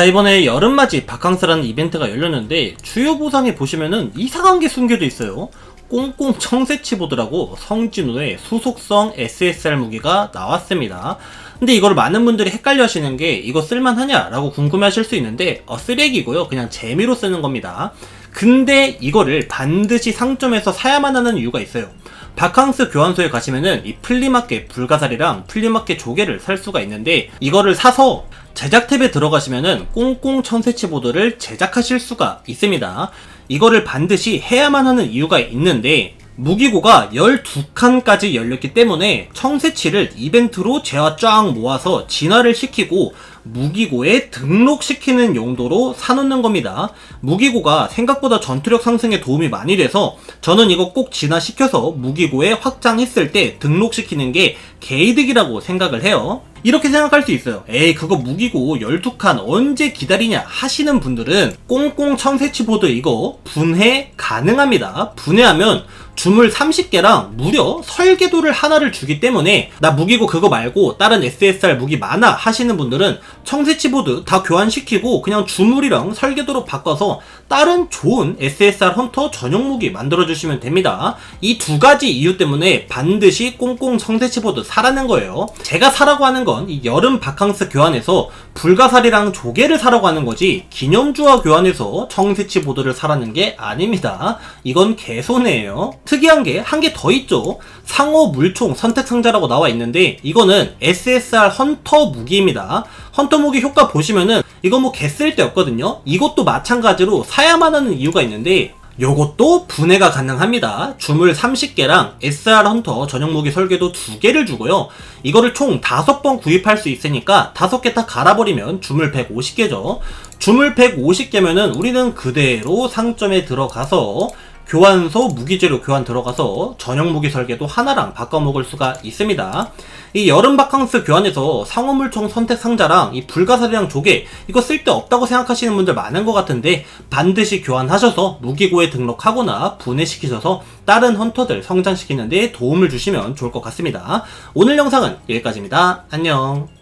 자 이번에 여름맞이 바캉스라는 이벤트가 열렸는데 주요 보상에 보시면은 이상한 게 숨겨져 있어요. 꽁꽁 청새치보드라고 성진우의 수속성 SSR 무기가 나왔습니다. 근데 이걸 많은 분들이 헷갈려 하시는 게 이거 쓸만하냐 라고 궁금해 하실 수 있는데 어, 쓰레기고요. 그냥 재미로 쓰는 겁니다. 근데 이거를 반드시 상점에서 사야만 하는 이유가 있어요. 바캉스 교환소에 가시면은 이 플리마켓 불가사리랑 플리마켓 조개를 살 수가 있는데 이거를 사서 제작 탭에 들어가시면은 꽁꽁 천세치 보드를 제작하실 수가 있습니다. 이거를 반드시 해야만 하는 이유가 있는데 무기고가 12칸까지 열렸기 때문에 청새치를 이벤트로 재화 쫙 모아서 진화를 시키고 무기고에 등록시키는 용도로 사놓는 겁니다. 무기고가 생각보다 전투력 상승에 도움이 많이 돼서 저는 이거 꼭 진화시켜서 무기고에 확장했을 때 등록시키는 게 개이득이라고 생각을 해요. 이렇게 생각할 수 있어요. 에이, 그거 무기고 12칸 언제 기다리냐 하시는 분들은 꽁꽁 청새치 보드 이거 분해 가능합니다. 분해하면 주물 30개랑 무려 설계도를 하나를 주기 때문에 나 무기고 그거 말고 다른 SSR 무기 많아 하시는 분들은 청새치 보드 다 교환시키고 그냥 주물이랑 설계도로 바꿔서 다른 좋은 SSR 헌터 전용 무기 만들어 주시면 됩니다. 이 두 가지 이유 때문에 반드시 꽁꽁 청새치 보드 사라는 거예요. 제가 사라고 하는 건 이 여름 바캉스 교환에서 불가사리랑 조개를 사라고 하는 거지 기념주와 교환해서 청새치 보드를 사라는 게 아닙니다. 이건 개손해예요. 특이한 게 한 개 더 있죠. 상호 물총 선택 상자라고 나와 있는데 이거는 SSR 헌터 무기입니다. 헌터 무기 효과 보시면은 이거 뭐 개쓸데 없거든요. 이것도 마찬가지로 사야만 하는 이유가 있는데 요것도 분해가 가능합니다. 주물 30개랑 SR 헌터 전용 무기 설계도 2개를 주고요. 이거를 총 5번 구입할 수 있으니까 5개 다 갈아버리면 주물 150개죠. 주물 150개면은 우리는 그대로 상점에 들어가서 교환소 무기재료 교환 들어가서 전용 무기 설계도 하나랑 바꿔 먹을 수가 있습니다. 이 여름 바캉스 교환에서 상호물총 선택 상자랑 이 불가사리랑 조개 이거 쓸데 없다고 생각하시는 분들 많은 것 같은데 반드시 교환하셔서 무기고에 등록하거나 분해시키셔서 다른 헌터들 성장시키는데 도움을 주시면 좋을 것 같습니다. 오늘 영상은 여기까지입니다. 안녕.